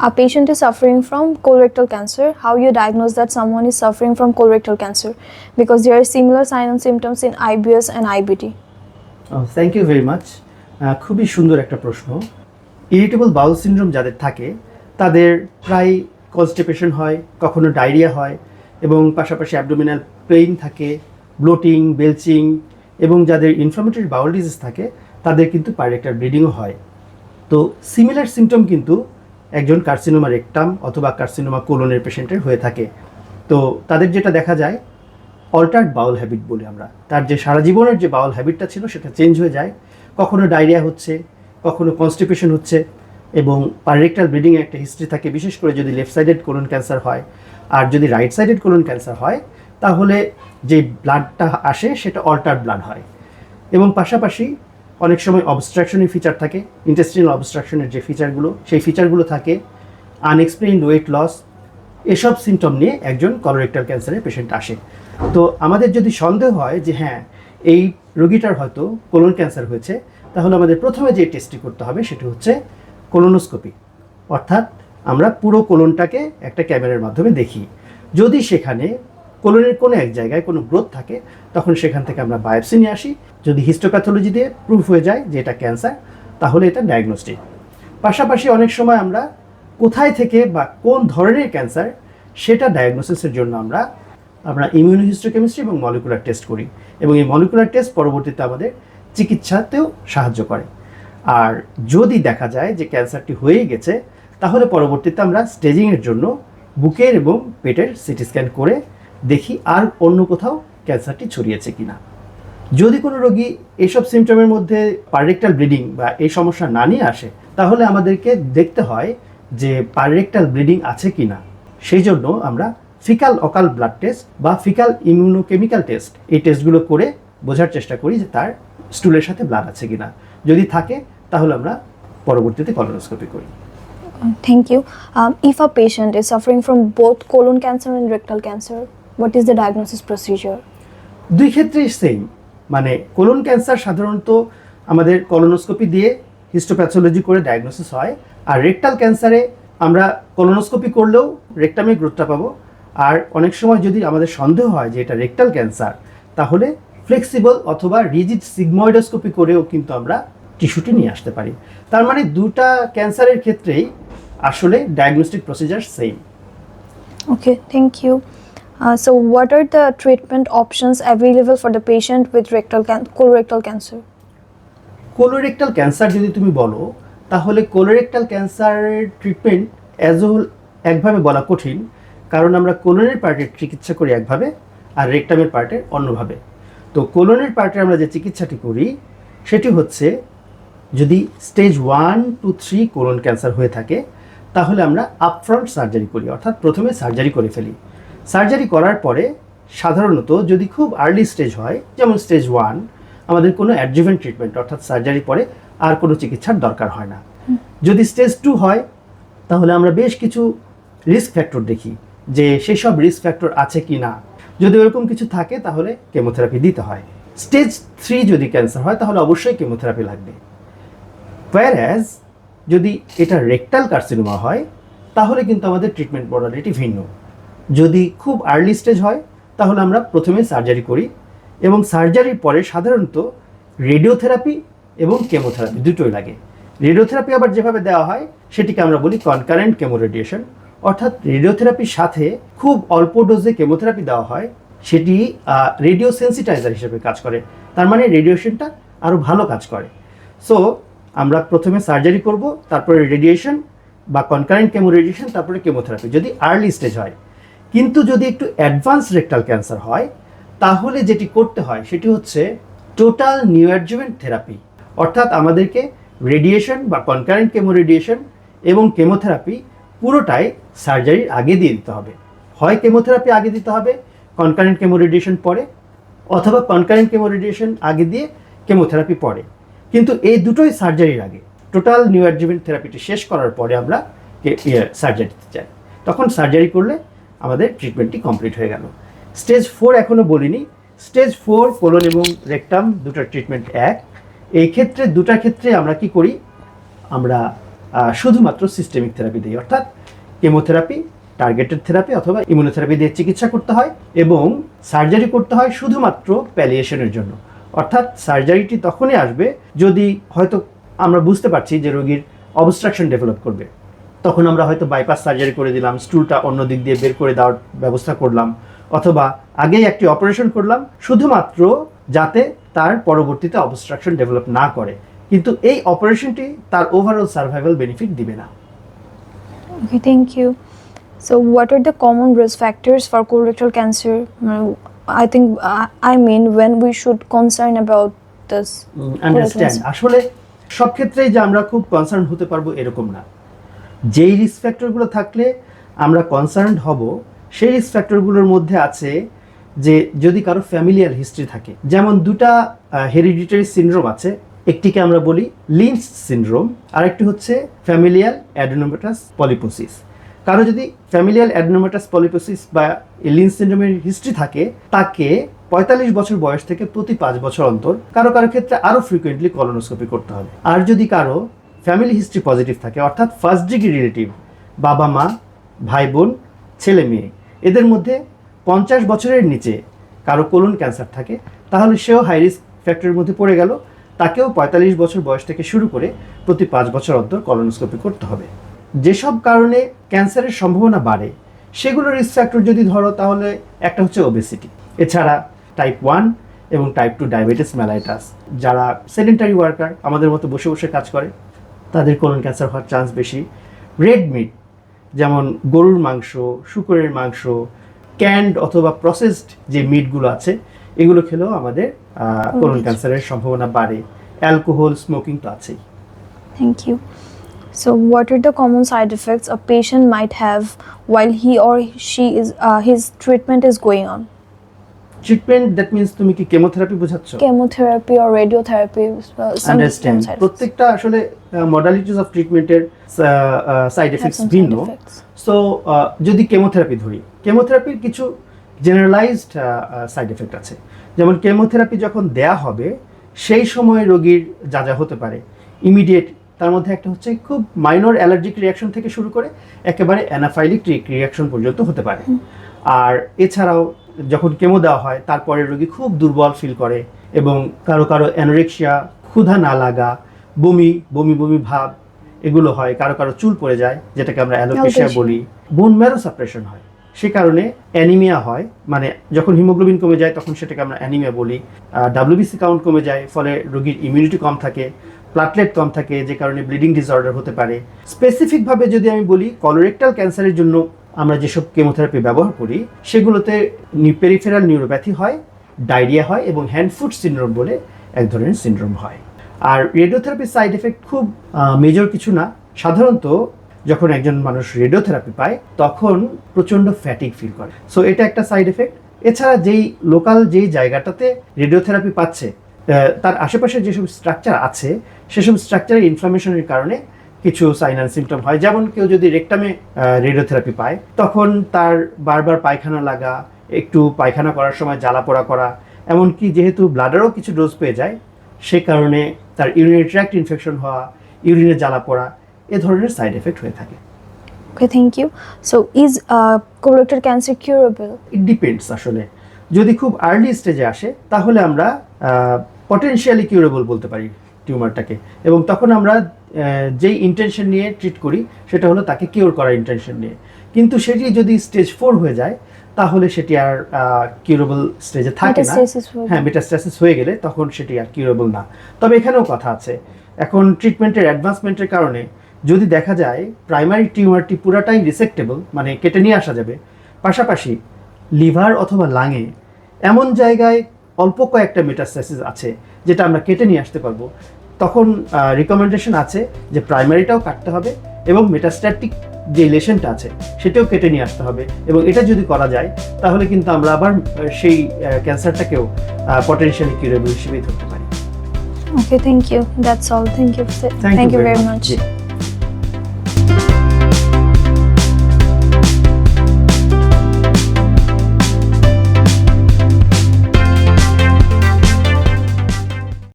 A patient is suffering from colorectal cancer. How you diagnose that someone is suffering from colorectal cancer? Because there are similar signs and symptoms in IBS and IBD. Thank you very much খুবই সুন্দর একটা প্রশ্ন irritable bowel syndrome যাদের থাকে তাদের প্রায় constipation হয় কখনো ডায়রিয়া হয় এবং পাশাপাশি অ্যাবডোমিনাল পেইন থাকে ব্লোটিং বেলচিং এবং যাদের ইনফ্লামেটরি বাউল ডিজিজ থাকে তাদের কিন্তু পাইরেক্টার ব্লিডিংও হয় তো সিমিলার সিমটম কিন্তু একজন কার্সিনোমা রেকটাম অথবা কার্সিনোমা কোলনের পেশেন্টের হয়ে থাকে। তো তাদের যেটা দেখা যায়, অল্টার্ড বাউল হ্যাবিট বলি আমরা। তার যে সারা জীবনের যে বাউল হ্যাবিটটা ছিল, সেটা চেঞ্জ হয়ে যায়। কখনো ডায়রিয়া হচ্ছে, কখনো কনস্টিপেশন হচ্ছে এবং পাররেক্টাল ব্লিডিংয়ের একটা হিস্ট্রি থাকে, বিশেষ করে যদি লেফট সাইডেড কোলন ক্যান্সার হয়। আর যদি রাইট সাইডেড কোলন ক্যান্সার হয়, তাহলে যে ব্লাডটা আসে, সেটা অল্টার্ড ব্লাড হয়। এবং পাশাপাশি অনেক সময় অবস্ট্রাকশনের ফিচার থাকে ইন্টেস্টিনাল অবস্ট্রাকশনের যে ফিচারগুলো সেই ফিচারগুলো থাকে আনএক্সপ্লেইনড ওয়েট লস এসব সিমটম নিয়ে একজন কলোরেক্টাল ক্যান্সারের পেশেন্ট আসে। তো আমাদের যদি সন্দেহ হয় যে হ্যাঁ এই রোগীটার হয়তো কোলন ক্যান্সার হয়েছে, তাহলে আমাদের প্রথমে যে টেস্টটি করতে হবে সেটা হচ্ছে কোলোনোস্কোপি অর্থাৎ আমরা পুরো কোলনটাকে একটা ক্যামেরার মাধ্যমে দেখি। যদি সেখানে কোলনের কোনো এক জায়গায় কোনো গ্রোথ থাকে, তখন সেখান থেকে আমরা বায়োপসি নিয়ে আসি। যদি হিস্টোপ্যাথোলজি দিয়ে প্রুফ হয়ে যায় যে এটা ক্যান্সার তাহলে এটা ডায়াগনস্টিক পাশাপাশি অনেক সময় আমরা কোথায় থেকে বা কোন ধরনের ক্যান্সার সেটা ডায়াগনোসিসের জন্য আমরা আমরা ইমিউনোহিস্টোকেমিস্ট্রি এবং মলিকুলার টেস্ট করি। এবং এই মলিকুলার টেস্ট পরবর্তীতে আমাদের চিকিৎসাতেও সাহায্য করে। আর যদি দেখা যায় যে ক্যান্সারটি হয়ে গেছে, তাহলে পরবর্তীতে আমরা স্টেজিংয়ের জন্য বুকের এবং পেটের সিটি স্ক্যান করে দেখি আর অন্য কোথাও ক্যান্সারটি ছড়িয়েছে কিনা। যদি কোনো রোগী এসব সিমটমের মধ্যে পাররেক্টাল ব্লিডিং বা এই সমস্যা না নিয়ে আসে তাহলে আমাদেরকে দেখতে হয় যে পাররেক্টাল ব্লিডিং আছে কি না সেই জন্য আমরা ফিকাল অকাল ব্লাড টেস্ট বা ফিকাল ইমিউনোকেমিক্যাল টেস্ট এই টেস্টগুলো করে বোঝার চেষ্টা করি যে তার স্টুলের সাথে ব্লাড আছে কিনা। যদি থাকে তাহলে আমরা পরবর্তীতে কলোনোস্কোপি করি। Thank you. Um, if a patient is suffering from both colon cancer and rectal cancer, what is the diagnosis procedure? দুই ক্ষেত্রেই সেম মানে কোলন ক্যান্সার সাধারণত আমাদের কলোনোস্কোপি দিয়ে হিস্টোপ্যাথোলজি করে ডায়াগনোসিস হয় আর রেকটাল ক্যান্সারে আমরা কলোনোস্কোপি করলেও রেকটামে গ্রোথটা পাবো আর অনেক সময় যদি আমাদের সন্দেহ হয় যে এটা রেকটাল ক্যান্সার তাহলে ফ্লেক্সিবল অথবা রিজিড সিগময়েডোস্কোপি করেও কিন্তু আমরা টিস্যুটি নিয়ে আসতে পারি তার মানে দুটা ক্যান্সারের ক্ষেত্রেই আসলে diagnostic procedure same okay thank you. Uh, so, what are the treatment options available for the patient with rectal can- colorectal cancer? Colorectal cancer যদি তুমি বলো তাহলে কোলোরেক্টাল ক্যান্সারের ট্রিটমেন্ট অ্যাজ হোল একভাবে বলা কঠিন। কারণ আমরা কোলনের পার্টের চিকিৎসা করি একভাবে আর রেকটামের পার্টের অন্যভাবে। তো কোলনের পার্টে আমরা যে চিকিৎসাটি করি সেটি হচ্ছে যদি stage one two three colon cancer হয়ে থাকে তাহলে আমরা আপফ্রন্ট সার্জারি করি। অর্থাৎ প্রথমে সার্জারি করে ফেলি। সার্জারি করার পরে সাধারণত যদি খুব আর্লি স্টেজ হয় যেমন স্টেজ ওয়ান আমাদের কোনো অ্যাডজুভেন্ট ট্রিটমেন্ট অর্থাৎ সার্জারি পরে আর কোনো চিকিৎসার দরকার হয় না। যদি স্টেজ টু হয় তাহলে আমরা বেশ কিছু রিস্ক ফ্যাক্টর দেখি যে সেই সব রিস্ক ফ্যাক্টর আছে কি না। যদি ওরকম কিছু থাকে তাহলে কেমোথেরাপি দিতে হয়। স্টেজ থ্রি যদি ক্যান্সার হয় তাহলে অবশ্যই কেমোথেরাপি লাগবে। ওয়ার অ্যাজ যদি এটা রেকটাল কার্সিনোমা হয় তাহলে কিন্তু আমাদের ট্রিটমেন্ট মডালিটি ভিন্ন। যদি খুব আর্লি স্টেজ হয়, তাহলে আমরা প্রথমে সার্জারি করি এবং সার্জারির পরে সাধারণত রেডিওথেরাপি এবং কেমোথেরাপি দুটোই লাগে। রেডিওথেরাপি আবার যেভাবে দেওয়া হয়, সেটিকে আমরা বলি কনকারেন্ট কেমো রেডিয়েশন অর্থাৎ রেডিওথেরাপির সাথে খুব অল্প ডোজে কেমোথেরাপি দেওয়া হয়, সেটি রেডিও সেন্সিটাইজার হিসেবে কাজ করে। তার মানে রেডিয়েশনটা আরও ভালো কাজ করে। সো আমরা প্রথমে সার্জারি করব, তারপরে রেডিয়েশন বা কনকারেন্ট কেমো রেডিয়েশন তারপরে কেমোথেরাপি যদি আর্লি স্টেজ হয় কিন্তু যদি একটু অ্যাডভান্স রেকটাল ক্যান্সার হয়, তাহলে যেটি করতে হয়, সেটি হচ্ছে টোটাল নিউঅ্যাডজুভেন্ট থেরাপি। অর্থাৎ আমাদেরকে রেডিয়েশন বা কনকারেন্ট কেমো রেডিয়েশন এবং কেমোথেরাপি পুরোটাই সার্জারির আগে দিয়ে দিতে হবে। হয় কেমোথেরাপি আগে দিতে হবে, কনকারেন্ট কেমো রেডিয়েশন পরে, অথবা কনকারেন্ট কেমো রেডিয়েশন আগে দিয়ে কেমোথেরাপি পরে। কিন্তু এই দুটোই সার্জারির আগে। টোটাল নিউ অ্যাডজুভেন্ট থেরাপিটি শেষ করার পরে আমরা সার্জারিতে যাই তখন সার্জারি করলে আমাদের ট্রিটমেন্টটি কমপ্লিট হয়ে গেল। স্টেজ ফোর এখনও বলিনি। স্টেজ ফোর কোলন এবং রেকটাম দুটার ট্রিটমেন্ট এক। এই ক্ষেত্রে, দুটা ক্ষেত্রে আমরা কি করি? আমরা শুধুমাত্র সিস্টেমিক থেরাপি দিই। অর্থাৎ কেমোথেরাপি টার্গেটেড থেরাপি অথবা ইমিউনোথেরাপি দিয়ে চিকিৎসা করতে হয় এবং সার্জারি করতে হয় শুধুমাত্র প্যালিয়েশনের জন্য। অর্থাৎ সার্জারিটি তখনই আসবে যদি হয়তো আমরা বুঝতে পারছি যে রোগীর অবস্ট্রাকশন ডেভেলপ করবে। তখন আমরা হয়তো বাইপাস সার্জারি করে দিলাম স্টুলটা অন্য দিক দিয়ে বের করে দেওয়ার ব্যবস্থা করলাম অথবা আগেই একটি অপারেশন করলাম শুধুমাত্র যাতে তার পরবর্তীতে অবস্ট্রাকশন ডেভেলপ না করে কিন্তু এই অপারেশনটি তার ওভারঅল সার্ভাইভাল বেনিফিট দিবে না you. So, what are the common risk factors for colorectal cancer? Uh, I think uh, I mean when we should concern about this. Understand আসলে সব ক্ষেত্রেই যে আমরা খুব কনসার্ন হতে পারব এরকম না যেই রিস্ক ফ্যাক্টরগুলো থাকলে আমরা কনসার্ন হব, সেই রিস্ক ফ্যাক্টরগুলোর মধ্যে আছে যে যদি কারও ফ্যামিলিয়াল হিস্ট্রি থাকে, যেমন দুটা হেরিডিটারি সিনড্রোম আছে, একটিকে আমরা বলি লিন্স সিনড্রোম আরেকটি হচ্ছে ফ্যামিলিয়াল অ্যাডোনোমেটাস পলিপোসিস কারও যদি ফ্যামিলিয়াল অ্যাডেনোমেটাস পলিপোসিস বা লিন্স সিনড্রোমের হিস্ট্রি থাকে, তাকে পঁয়তাল্লিশ বছর বয়স থেকে প্রতি পাঁচ বছর অন্তর কারও কারও ক্ষেত্রে আরও ফ্রিকোয়েন্টলি কলোনোস্কোপি করতে হবে। আর যদি কারও ফ্যামিলি হিস্ট্রি পজিটিভ থাকে, অর্থাৎ ফার্স্ট ডিগ্রি রিলেটিভ বাবা মা, ভাই বোন, ছেলে মেয়ে। এদের মধ্যে পঞ্চাশ বছরের নিচে কারও কোলন ক্যান্সার থাকে, তাহলে সেও হাই রিস্ক ফ্যাক্টরের মধ্যে পড়ে গেল। তাকেও পঁয়তাল্লিশ বছর বয়স থেকে শুরু করে প্রতি পাঁচ বছর অন্তর কলোনোস্কোপি করতে হবে। যেসব কারণে ক্যান্সারের সম্ভাবনা বাড়ে সেগুলো রিস্ক ফ্যাক্টর যদি ধরো, তাহলে একটা হচ্ছে ওবেসিটি এছাড়া টাইপ ওয়ান এবং টাইপ টু ডায়াবেটিস ম্যালাইটাস যারা সেডেন্টারি ওয়ার্কার আমাদের মতো বসে বসে কাজ করে তাদের কোলন ক্যান্সার হওয়ার চান্স বেশি। রেড মিট যেমন গরুর মাংস শুকরের মাংস ক্যান্ড অথবা প্রসেসড যে মিটগুলো আছে এগুলো খেলেও আমাদের কোলন ক্যান্সারের সম্ভাবনা বাড়ে। অ্যালকোহল স্মোকিং তো আছেই। Thank you So, what are the common side effects a patient might have while he or she is uh, his treatment is going on? Treatment that means তুমি কি chemotherapy বোঝাচ্ছ? Chemotherapy radiotherapy? Uh, understand. প্রত্যেকটা আসলে modalities of ট্রিটমেন্টের side effects ভিন্ন। So যদি chemotherapy ধরি কেমোথেরাপির কিছু জেনারেলাইজড সাইড এফেক্ট আছে। যেমন কেমোথেরাপি যখন দেয়া হবে সেই সময় রোগীর যা যা হতে পারে ইমিডিয়েট তার মধ্যে একটা হচ্ছে খুব মাইনর অ্যালার্জিক রিয়াকশন থেকে শুরু করে একেবারে অ্যানাফাইলিক রিয়াকশন পর্যন্ত হতে পারে। আর এছাড়াও যখন কেমো দেওয়া হয় তারপরে রোগী খুব দুর্বল ফিল করে এবং কারও কারও অ্যানোরেক্সিয়া ক্ষুধা না লাগা বমি বমি বমি ভাব এগুলো হয় কারও কারও চুল পড়ে যায় যেটাকে আমরা অ্যালোপেশিয়া বলি। বোন ম্যারো সাপ্রেশন হয়। সে কারণে অ্যানিমিয়া হয় মানে যখন হিমোগ্লোবিন কমে যায় তখন সেটাকে আমরা অ্যানিমিয়া বলি। ডাব্লিউবিসি কাউন্ট কমে যায় ফলে রোগীর ইমিউনিটি কম থাকে প্লাটলেট কম থাকে যে কারণে ব্লিডিং ডিসঅর্ডার হতে পারে। স্পেসিফিকভাবে যদি আমি বলি কলোরেক্টাল ক্যান্সারের জন্য আমরা যেসব কেমোথেরাপি ব্যবহার করি, সেগুলোতে পেরিফেরাল নিউরোপ্যাথি হয় ডায়রিয়া হয় এবং হ্যান্ড ফুট সিনড্রোম বলে এক ধরনের সিনড্রোম হয়। আর রেডিওথেরাপির সাইড এফেক্ট খুব মেজর কিছু না। সাধারণত যখন একজন মানুষ রেডিওথেরাপি পায়, তখন প্রচণ্ড ফ্যাটিক ফিল করে। সো এটা একটা সাইড এফেক্ট এছাড়া যেই লোকাল যেই জায়গাটাতে রেডিওথেরাপি পাচ্ছে তার আশেপাশে যেসব স্ট্রাকচার আছে, সেসব স্ট্রাকচারের ইনফ্লামেশনের কারণে কিছু সাইন অ্যান্ড সিমটম হয় যেমন কেউ যদি রেকটামে রেডিওথেরাপি পায় তখন তার বারবার পায়খানা লাগা একটু পায়খানা করার সময় জ্বালা পোড়া করা এমনকি যেহেতু ব্লাডারও কিছু ডোজ পেয়ে যায় সে কারণে তার ইউরিনারি ট্র্যাক্ট ইনফেকশন হওয়া ইউরিনে জ্বালা পোড়া এ ধরনের সাইড এফেক্ট হয়ে থাকে thank you. So, is uh, colorectal cancer curable? It depends আসলে যদি খুব আর্লি স্টেজে আসে তাহলে আমরা পটেনশিয়ালি কিউরেবল বলতে পারি টিউমারটাকে এবং তখন আমরা যেই ইন্টেনশন নিয়ে ট্রিট করি সেটা হলো তাকে কিওর করার ইন্টেনশন নিয়ে। কিন্তু সেটি যদি স্টেজ ফোর হয়ে যায় তাহলে সেটি আর কিউরেবল স্টেজে থাকে না। হয়ে মেটাস্টাসিস হয়ে গেলে তখন সেটি আর কিউরেবল না। তবে এখানেও কথা আছে। এখন ট্রিটমেন্টের অ্যাডভান্সমেন্টের কারণে যদি দেখা যায় প্রাইমারি টিউমারটি পুরাটাই রিসেক্টেবল মানে কেটে নিয়ে আসা যাবে পাশাপাশি লিভার অথবা লাঙে এমন জায়গায় অল্প কয়েকটা মেটাস্টাসিস আছে যেটা আমরা কেটে নিয়ে আসতে পারব। তখন রিকমেন্ডেশন আছে যে প্রাইমারিটাও কাটতে হবে এবং মেটাস্ট্যাটিক যে লেশনটা আছে সেটাও কেটে নিয়ে আসতে হবে এবং এটা যদি করা যায় তাহলে কিন্তু আমরা আবার সেই ক্যান্সারটাকেও পটেনশিয়ালি কিউরেবল হিসেবেই ধরতে পারি। Okay thank you that's all thank you thank you very very